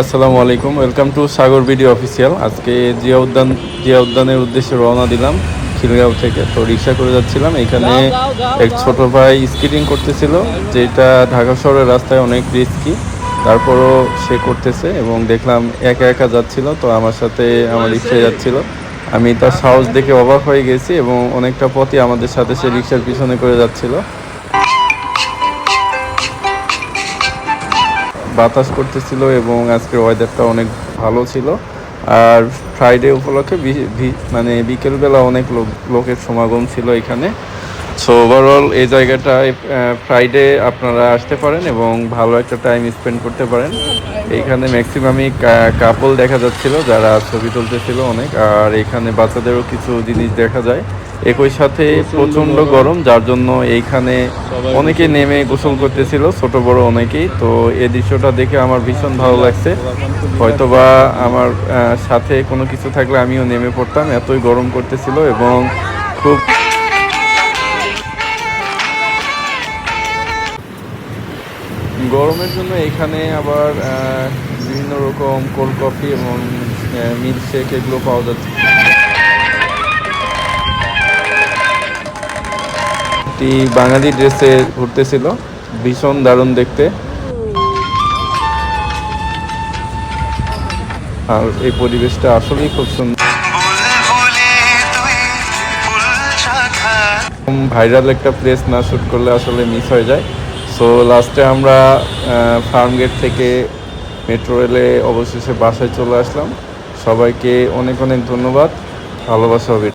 আসসালামু আলাইকুম welcome to Sagar video official আজকে জিয়া উদ্যান জিয়া উদ্যানের উদ্দেশ্যে রওনা দিলাম। খিলগাঁও থেকে তো রিক্সা করে যাচ্ছিলাম। এখানে এক ছোট ভাই স্কেটিং করতেছিল যেটা ঢাকা শহরের রাস্তায় অনেক রিস্কি তারপরও সে করতেছে এবং দেখলাম একা একা যাচ্ছিল তো আমার সাথে আমার রিক্সায় যাচ্ছিল। আমি তার সাহস দেখে অবাক হয়ে গেছি এবং অনেকটা পথই আমাদের সাথে সে রিক্সার পিছনে করে যাচ্ছিল। বাতাস করতেছিল এবং আজকের ওয়েদারটা অনেক ভালো ছিল। আর ফ্রাইডে উপলক্ষে মানে বিকেলবেলা অনেক লোক, লোকের সমাগম ছিল এখানে। সো ওভারঅল এই জায়গাটায় ফ্রাইডে আপনারা আসতে পারেন এবং ভালো একটা টাইম স্পেন্ড করতে পারেন। এইখানে ম্যাক্সিমামই কাপল দেখা যাচ্ছিল যারা ছবি তুলতেছিল অনেক আর এখানে বাচ্চাদেরও কিছু জিনিস দেখা যায়। একই সাথে প্রচণ্ড গরম। যার জন্য এইখানে অনেকে নেমে গোসল করতেছিল ছোট বড় অনেকেই। তো এই দৃশ্যটা দেখে আমার ভীষণ ভালো লাগছে। হয়তোবা আমার সাথে কোনো কিছু থাকলে আমিও নেমে পড়তাম। এতই গরম করতেছিল এবং খুব গরমের জন্য এখানে আবার বিভিন্ন রকম কোল্ড কফি এবং মিল্ক শেক এগুলো পাওয়া যাচ্ছে। একটি বাঙালি ড্রেসে ঘুরতেছিল, ভীষণ দারুণ দেখতে। আর এই পরিবেশটা আসলেই খুব সুন্দর। ভাইরাল একটা প্লেস না শ্যুট করলে আসলে মিস হয়ে যায়। সো লাস্টে আমরা ফার্ম গেট থেকে মেট্রো রেলে অবশেষে বাসায় চলে আসলাম। সবাইকে অনেক অনেক ধন্যবাদ। ভালোবাসা হবে